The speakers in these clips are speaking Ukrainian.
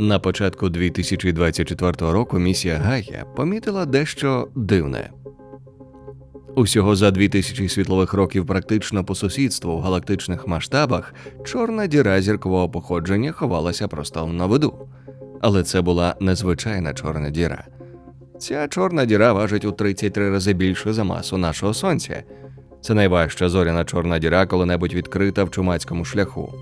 На початку 2024 року місія Гая помітила дещо дивне. Усього за 2000 світлових років практично по сусідству в галактичних масштабах чорна діра зіркового походження ховалася просто на виду. Але це була незвичайна чорна діра. Ця чорна діра важить у 33 рази більше за масу нашого сонця. Це найважча зоряна чорна діра, коли-небудь відкрита в чумацькому шляху.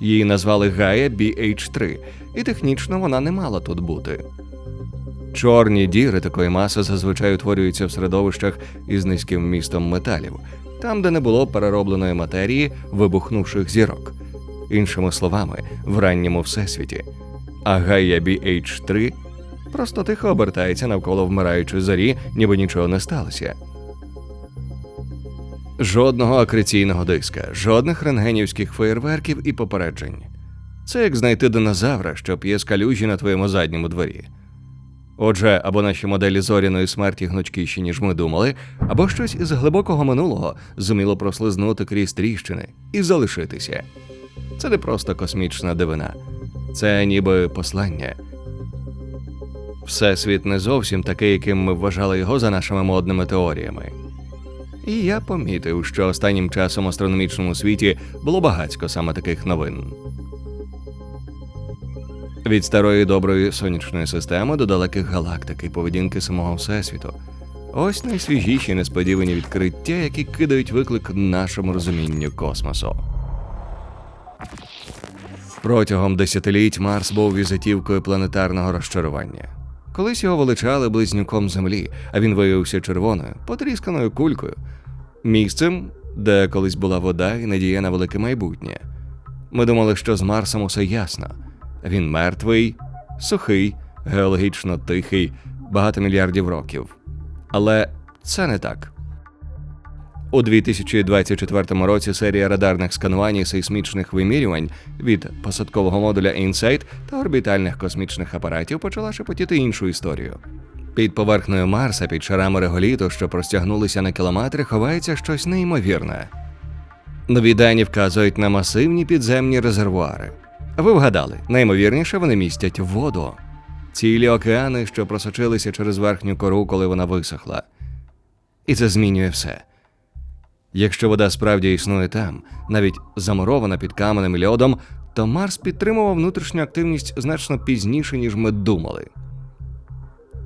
Її назвали Гая BH3, і технічно вона не мала тут бути. Чорні діри такої маси зазвичай утворюються в середовищах із низьким вмістом металів, там, де не було переробленої матерії вибухнувших зірок. Іншими словами, в ранньому всесвіті. А Гая BH3 просто тихо обертається навколо вмираючої зорі, ніби нічого не сталося. Жодного акреційного диска, жодних рентгенівських феєрверків і попереджень. Це як знайти динозавра, що п'є з калюжі на твоєму задньому дворі. Отже, або наші моделі зоряної смерті гнучкіші, ніж ми думали, або щось із глибокого минулого зуміло прослизнути крізь тріщини і залишитися. Це не просто космічна дивина, це ніби послання. Всесвіт не зовсім такий, яким ми вважали його за нашими модними теоріями. І я помітив, що останнім часом в астрономічному світі було багатько саме таких новин. Від старої доброї сонячної системи до далеких галактик і поведінки самого Всесвіту. Ось найсвіжіші несподівані відкриття, які кидають виклик нашому розумінню космосу. Протягом десятиліть Марс був візитівкою планетарного розчарування. Колись його величали близнюком Землі, а він виявився червоною, потрісканою кулькою, місцем, де колись була вода і надія на велике майбутнє. Ми думали, що з Марсом усе ясно. Він мертвий, сухий, геологічно тихий, багато мільярдів років. Але це не так. У 2024 році серія радарних сканувань і сейсмічних вимірювань від посадкового модуля InSight та орбітальних космічних апаратів почала шепотіти іншу історію. Під поверхнею Марса, під шарами реголіту, що простягнулися на кілометри, ховається щось неймовірне. Нові дані вказують на масивні підземні резервуари. Ви вгадали, наймовірніше вони містять воду. Цілі океани, що просочилися через верхню кору, коли вона висохла. І це змінює все. Якщо вода справді існує там, навіть замурована під каменем і льодом, то Марс підтримував внутрішню активність значно пізніше, ніж ми думали.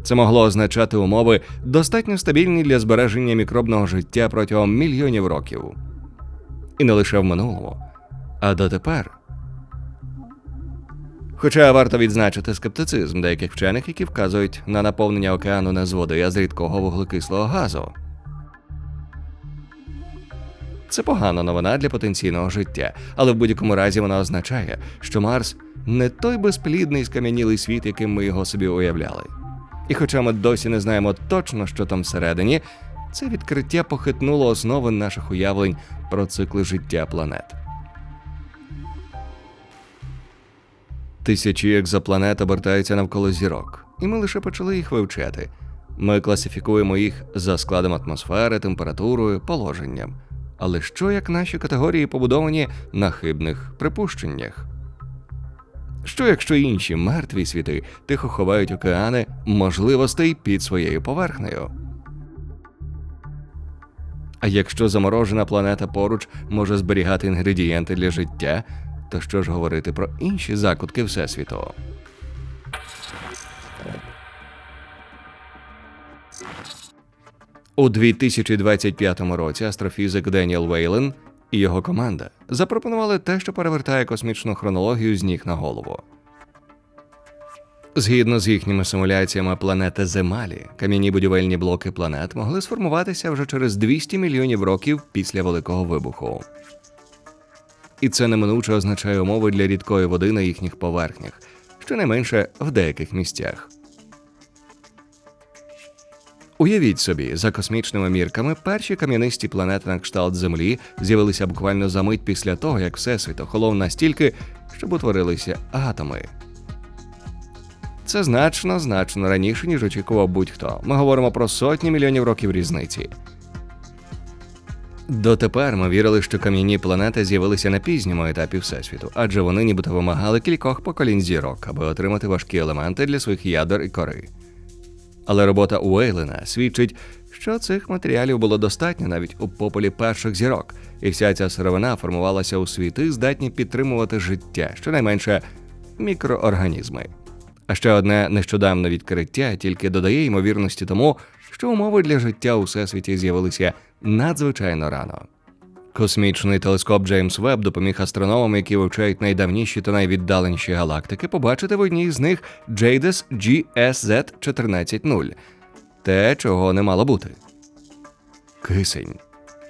Це могло означати умови достатньо стабільні для збереження мікробного життя протягом мільйонів років. І не лише в минулому, а дотепер. Хоча варто відзначити скептицизм деяких вчених, які вказують на наповнення океану не з води, а з рідкого вуглекислого газу. Це погана новина для потенційного життя, але в будь-якому разі вона означає, що Марс не той безплідний скам'янілий світ, яким ми його собі уявляли. І хоча ми досі не знаємо точно, що там всередині, це відкриття похитнуло основи наших уявлень про цикли життя планет. Тисячі екзопланет обертаються навколо зірок, і ми лише почали їх вивчати. Ми класифікуємо їх за складом атмосфери, температурою, положенням. Але що як наші категорії побудовані на хибних припущеннях? Що якщо інші мертві світи тихо ховають океани можливостей під своєю поверхнею? А якщо заморожена планета поруч може зберігати інгредієнти для життя, то що ж говорити про інші закутки Всесвіту? У 2025 році астрофізик Деніел Вейлен і його команда запропонували те, що перевертає космічну хронологію з ніг на голову. Згідно з їхніми симуляціями планети Земалі, кам'яні будівельні блоки планет могли сформуватися вже через 200 мільйонів років після Великого вибуху. І це неминуче означає умови для рідкої води на їхніх поверхнях, щонайменше в деяких місцях. Уявіть собі, за космічними мірками, перші кам'янисті планети на кшталт Землі з'явилися буквально за мить після того, як Всесвіт охолов настільки, щоб утворилися атоми. Це значно, значно раніше, ніж очікував будь-хто. Ми говоримо про сотні мільйонів років різниці. Дотепер ми вірили, що кам'яні планети з'явилися на пізньому етапі Всесвіту, адже вони нібито вимагали кількох поколінь зірок, аби отримати важкі елементи для своїх ядер і кори. Але робота Уейлена свідчить, що цих матеріалів було достатньо навіть у пополі перших зірок, і вся ця сировина формувалася у світи, здатні підтримувати життя, щонайменше мікроорганізми. А ще одне нещодавне відкриття тільки додає ймовірності тому, що умови для життя у всесвіті з'явилися надзвичайно рано. Космічний телескоп Джеймс Веб допоміг астрономам, які вивчають найдавніші та найвіддаленіші галактики, побачити в одній з них JADES GSZ 140 те, чого не мало бути. Кисень.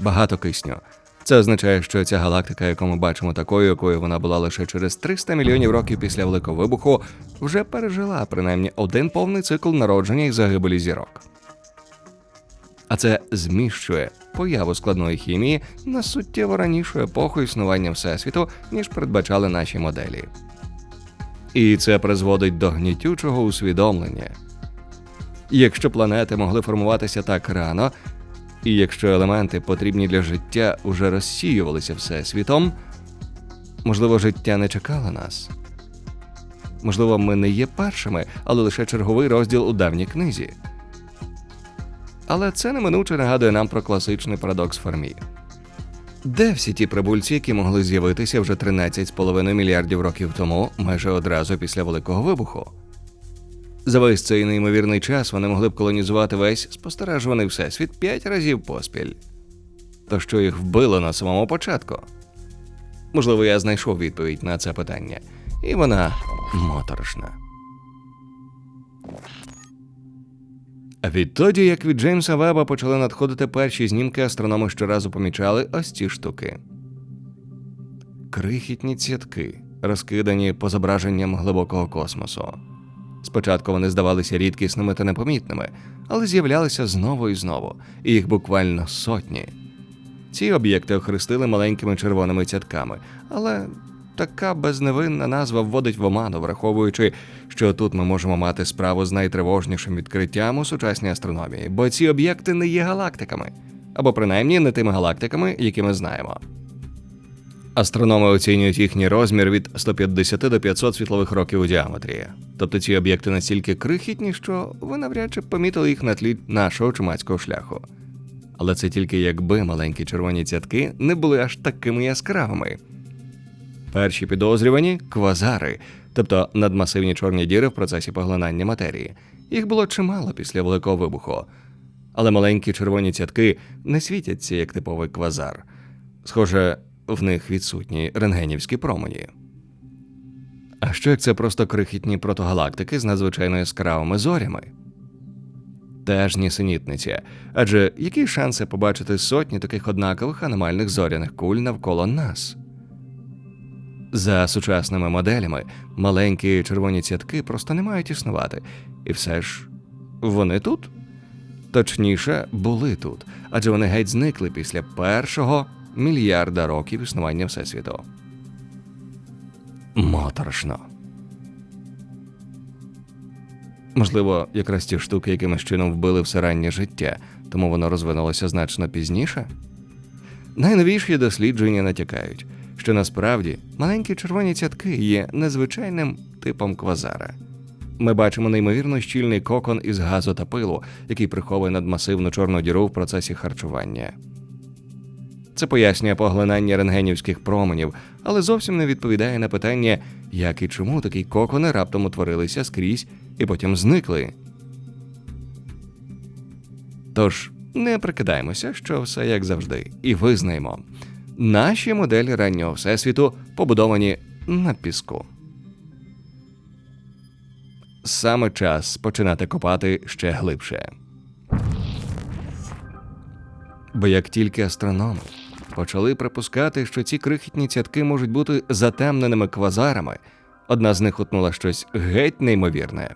Багато кисню. Це означає, що ця галактика, яку ми бачимо такою, якою вона була лише через 300 мільйонів років після Великого вибуху, вже пережила принаймні один повний цикл народження і загибелі зірок. А це зміщує появу складної хімії на суттєво ранішу епоху існування Всесвіту, ніж передбачали наші моделі. І це призводить до гнітючого усвідомлення. Якщо планети могли формуватися так рано, і якщо елементи, потрібні для життя, уже розсіювалися всесвітом, можливо, життя не чекало нас. Можливо, ми не є першими, але лише черговий розділ у давній книзі. Але це неминуче нагадує нам про класичний парадокс Фермі. Де всі ті прибульці, які могли з'явитися вже 13,5 мільярдів років тому, майже одразу після Великого вибуху? За весь цей неймовірний час вони могли б колонізувати весь спостережуваний всесвіт п'ять разів поспіль. То що їх вбило на самому початку? Можливо, я знайшов відповідь на це питання, і вона моторошна. Відтоді, як від Джеймса Веба почали надходити перші знімки, астрономи щоразу помічали ось ці штуки. Крихітні цятки, розкидані по зображенням глибокого космосу. Спочатку вони здавалися рідкісними та непомітними, але з'являлися знову і знову, і їх буквально сотні. Ці об'єкти охрестили маленькими червоними цятками, але така безневинна назва вводить в оману, враховуючи, що тут ми можемо мати справу з найтривожнішим відкриттям у сучасній астрономії, бо ці об'єкти не є галактиками, або принаймні не тими галактиками, які ми знаємо. Астрономи оцінюють їхній розмір від 150 до 500 світлових років у діаметрі. Тобто ці об'єкти настільки крихітні, що ви навряд чи помітили їх на тлі нашого чумацького шляху. Але це тільки якби маленькі червоні цятки не були аж такими яскравими. Перші підозрювані квазари, тобто надмасивні чорні діри в процесі поглинання матерії. Їх було чимало після великого вибуху. Але маленькі червоні цятки не світяться як типовий квазар. Схоже, в них відсутні рентгенівські промені. А що як це просто крихітні протогалактики з надзвичайно яскравими зорями? Теж нісенітниця. Адже які шанси побачити сотні таких однакових аномальних зоряних куль навколо нас? За сучасними моделями маленькі червоні цятки просто не мають існувати, і все ж вони тут. Точніше, були тут, адже вони геть зникли після першого мільярда років існування Всесвіту. Моторошно. Можливо, якраз ті штуки якимось чином вбили все раннє життя, тому воно розвинулося значно пізніше. Найновіші дослідження натякають, що насправді маленькі червоні цятки є незвичайним типом квазара. Ми бачимо неймовірно щільний кокон із газу та пилу, який приховує надмасивну чорну діру в процесі харчування. Це пояснює поглинання рентгенівських променів, але зовсім не відповідає на питання, як і чому такі кокони раптом утворилися скрізь і потім зникли. Тож не прикидаємося, що все як завжди, і визнаємо, наші моделі раннього всесвіту побудовані на піску. Саме час починати копати ще глибше. Бо як тільки астрономи почали припускати, що ці крихітні цятки можуть бути затемненими квазарами, одна з них утнула щось геть неймовірне.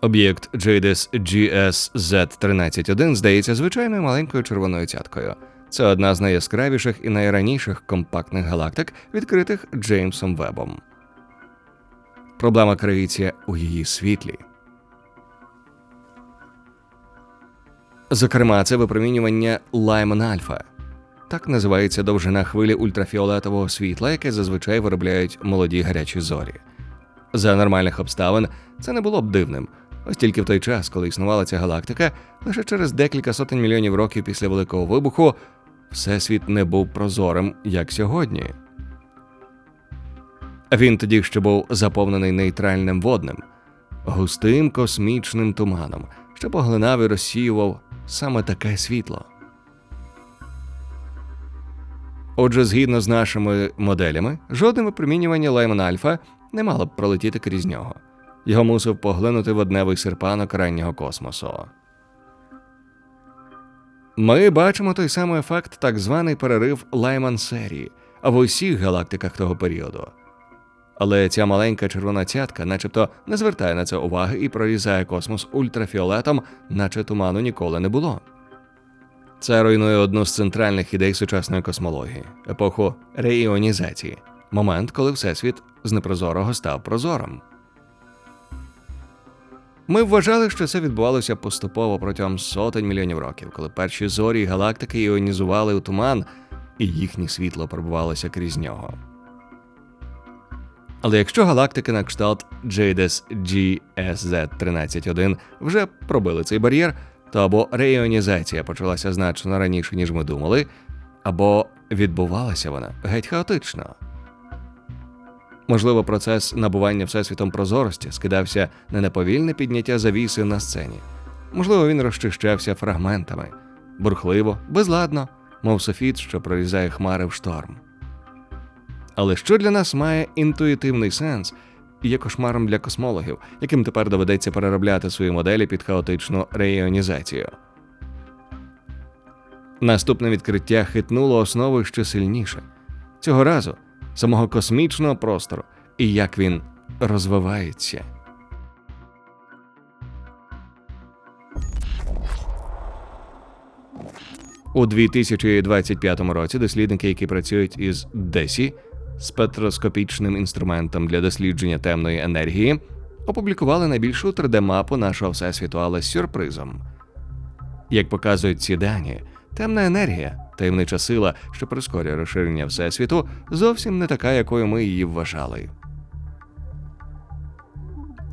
Об'єкт JDS GSZ-131 здається звичайною маленькою червоною цяткою. Це одна з найяскравіших і найраніших компактних галактик, відкритих Джеймсом Вебом. Проблема криється у її світлі. Зокрема, це випромінювання Лайман Альфа. Так називається довжина хвилі ультрафіолетового світла, яке зазвичай виробляють молоді гарячі зорі. За нормальних обставин це не було б дивним, ось тільки в той час, коли існувала ця галактика, лише через декілька сотень мільйонів років після Великого вибуху, всесвіт не був прозорим, як сьогодні. Він тоді ще був заповнений нейтральним водним, густим космічним туманом, що поглинав і розсіював саме таке світло. Отже, згідно з нашими моделями, жодне випромінювання Лайман Альфа не мало б пролетіти крізь нього. Його мусив поглинути водневий серпанок раннього космосу. Ми бачимо той самий ефект, так званий перерив Лайман серії, в усіх галактиках того періоду. Але ця маленька червона цятка, начебто, не звертає на це уваги і прорізає космос ультрафіолетом, наче туману ніколи не було. Це руйнує одну з центральних ідей сучасної космології епоху реіонізації, момент, коли Всесвіт з непрозорого став прозорим. Ми вважали, що це відбувалося поступово протягом сотень мільйонів років, коли перші зорі і галактики іонізували у туман, і їхнє світло пробувалося крізь нього. Але якщо галактики на кшталт JDS GSZ 131 вже пробили цей бар'єр, то або реіонізація почалася значно раніше, ніж ми думали, або відбувалася вона геть хаотично. Можливо, процес набування всесвітом прозорості скидався на повільне підняття завіси на сцені. Можливо, він розчищався фрагментами, бурхливо, безладно, мов софіт, що прорізає хмари в шторм. Але що для нас має інтуїтивний сенс і є кошмаром для космологів, яким тепер доведеться переробляти свої моделі під хаотичну реіонізацію. Наступне відкриття хитнуло основи ще сильніше цього разу самого космічного простору і як він розвивається. У 2025 році дослідники, які працюють із DESI, спектроскопічним інструментом для дослідження темної енергії, опублікували найбільшу 3D-мапу нашого всесвіту, але з сюрпризом. Як показують ці дані, темна енергія, таємнича сила, що прискорює розширення всесвіту, зовсім не така, якою ми її вважали.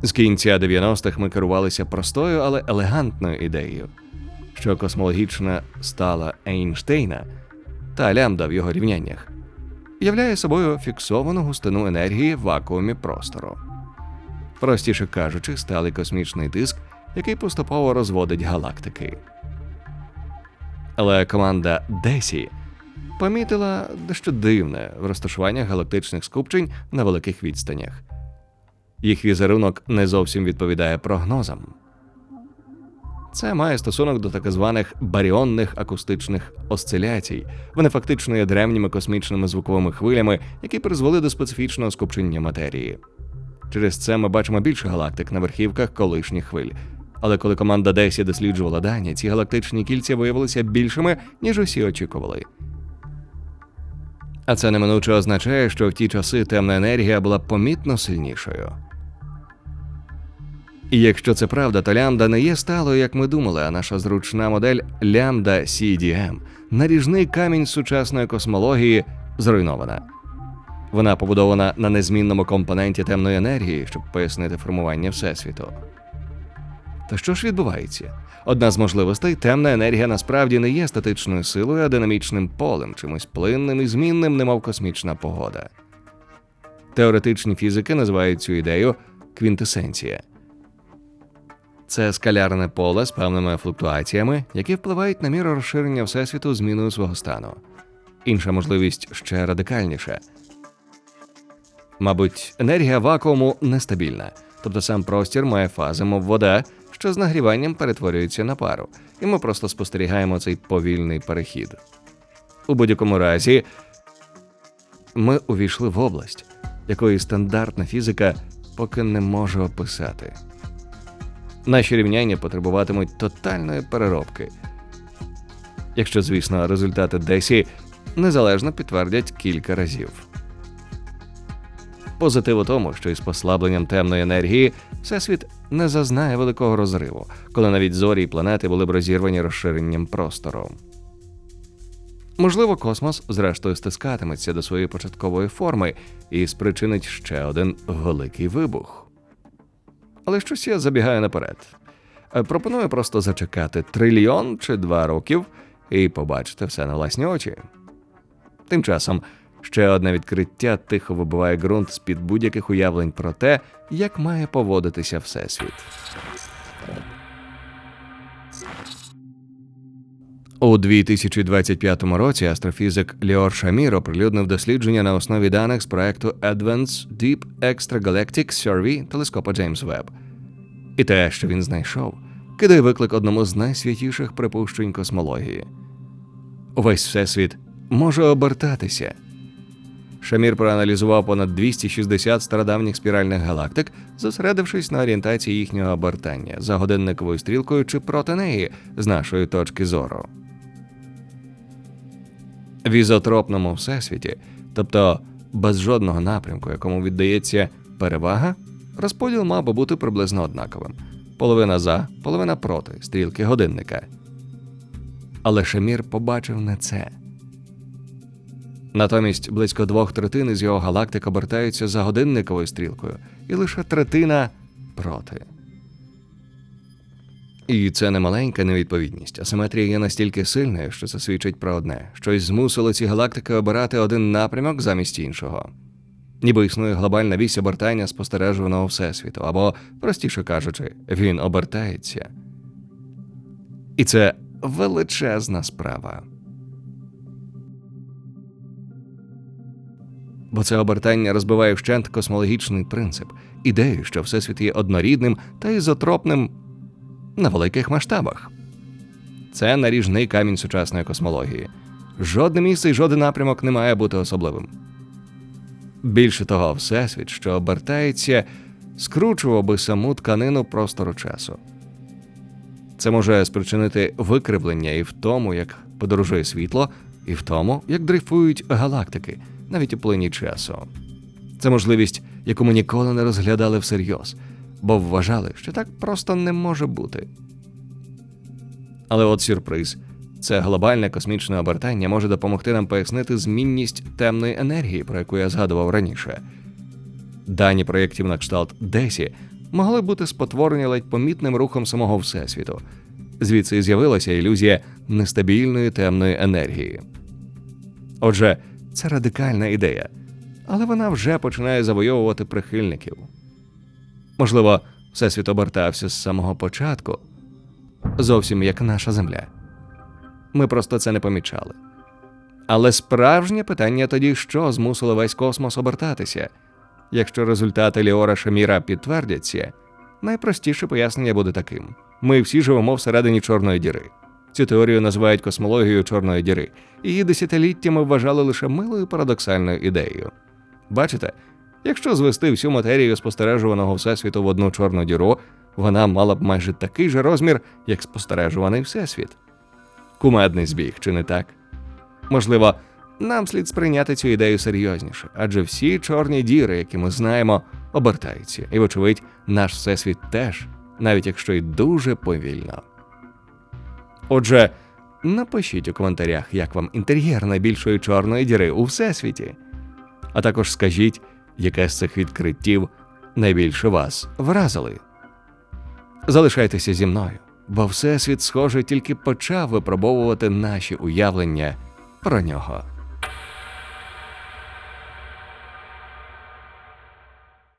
З кінця 90-х ми керувалися простою, але елегантною ідеєю, що космологічна стала Ейнштейна та лямбда в його рівняннях являє собою фіксовану густину енергії в вакуумі простору. Простіше кажучи, сталий космічний диск, який поступово розводить галактики. Але команда Десі помітила дещо дивне в розташуваннях галактичних скупчень на великих відстанях. Їх візерунок не зовсім відповідає прогнозам. Це має стосунок до так званих баріонних акустичних осциляцій. Вони фактично є древніми космічними звуковими хвилями, які призвели до специфічного скупчення матерії. Через це ми бачимо більше галактик на верхівках колишніх хвиль. Але коли команда Десі досліджувала дані, ці галактичні кільця виявилися більшими, ніж усі очікували. А це неминуче означає, що в ті часи темна енергія була помітно сильнішою. І якщо це правда, то лямбда не є сталою, як ми думали, а наша зручна модель лямбда CDM, наріжний камінь сучасної космології, зруйнована. Вона побудована на незмінному компоненті темної енергії, щоб пояснити формування Всесвіту. То що ж відбувається? Одна з можливостей темна енергія насправді не є статичною силою, а динамічним полем, чимось плинним і змінним, немов космічна погода. Теоретичні фізики називають цю ідею квінтесенція. Це скалярне поле з певними флуктуаціями, які впливають на міру розширення Всесвіту зміною свого стану. Інша можливість ще радикальніша. Мабуть, енергія вакууму нестабільна, тобто сам простір має фази, мов вода, що з нагріванням перетворюється на пару, і ми просто спостерігаємо цей повільний перехід. У будь-якому разі, ми увійшли в область, якої стандартна фізика поки не може описати. Наші рівняння потребуватимуть тотальної переробки. Якщо, звісно, результати Десі незалежно підтвердять кілька разів. Позитив у тому, що із послабленням темної енергії всесвіт не зазнає великого розриву, коли навіть зорі і планети були б розірвані розширенням простору. Можливо, космос зрештою стискатиметься до своєї початкової форми і спричинить ще один великий вибух. Але щось я забігаю наперед. Е, Пропоную просто зачекати трильйон чи два років і побачити все на власні очі. Тим часом ще одне відкриття тихо вибиває ґрунт з-під будь-яких уявлень про те, як має поводитися Всесвіт. У 2025 році астрофізик Ліор Шамір оприлюднив дослідження на основі даних з проекту Advanced Deep Extragalactic Survey телескопа Джеймс Веб. І те, що він знайшов, кидає виклик одному з найсвятіших припущень космології. Увесь всесвіт може обертатися. Шамір проаналізував понад 260 стародавніх спіральних галактик, зосередившись на орієнтації їхнього обертання за годинниковою стрілкою чи проти неї з нашої точки зору. В ізотропному всесвіті, тобто без жодного напрямку, якому віддається перевага, розподіл мав би бути приблизно однаковим: половина за, половина проти стрілки годинника. Але Шамір побачив не це. Натомість близько двох третин із його галактик обертаються за годинниковою стрілкою, і лише третина проти. І це не маленька невідповідність. Асиметрія є настільки сильною, що це свідчить про одне: щось змусило ці галактики обирати один напрямок замість іншого. Ніби існує глобальна вісь обертання спостережуваного всесвіту, або, простіше кажучи, він обертається. І це величезна справа. Бо це обертання розбиває вщент космологічний принцип, ідею, що всесвіт є однорідним та ізотропним на великих масштабах. Це наріжний камінь сучасної космології. Жодне місце і жоден напрямок не має бути особливим. Більше того, всесвіт, що обертається, скручував би саму тканину простору часу. Це може спричинити викривлення і в тому, як подорожує світло, і в тому, як дрейфують галактики, навіть у плині часу. Це можливість, яку ми ніколи не розглядали всерйоз, бо вважали, що так просто не може бути. Але от сюрприз це глобальне космічне обертання може допомогти нам пояснити змінність темної енергії, про яку я згадував раніше. Дані проєктів на кшталт Десі могли бути спотворені ледь помітним рухом самого Всесвіту. Звідси з'явилася ілюзія нестабільної темної енергії. Отже, це радикальна ідея, але вона вже починає завойовувати прихильників. Можливо, Всесвіт обертався з самого початку, зовсім як наша Земля. Ми просто це не помічали. Але справжнє питання тоді, що змусило весь космос обертатися? Якщо результати Ліора Шаміра підтвердяться, найпростіше пояснення буде таким: ми всі живемо всередині Чорної діри. Цю теорію називають космологією Чорної діри. Її десятиліттями вважали лише милою парадоксальною ідеєю. Бачите, якщо звести всю матерію спостережуваного всесвіту в одну чорну діру, вона мала б майже такий же розмір, як спостережуваний всесвіт. Кумедний збіг, чи не так? Можливо, нам слід сприйняти цю ідею серйозніше, адже всі чорні діри, які ми знаємо, обертаються, і, вочевидь, наш всесвіт теж, навіть якщо й дуже повільно. Отже, напишіть у коментарях, як вам інтер'єр найбільшої чорної діри у всесвіті. А також скажіть, яке з цих відкриттів найбільше вас вразили. Залишайтеся зі мною, бо Всесвіт, схоже, тільки почав випробовувати наші уявлення про нього.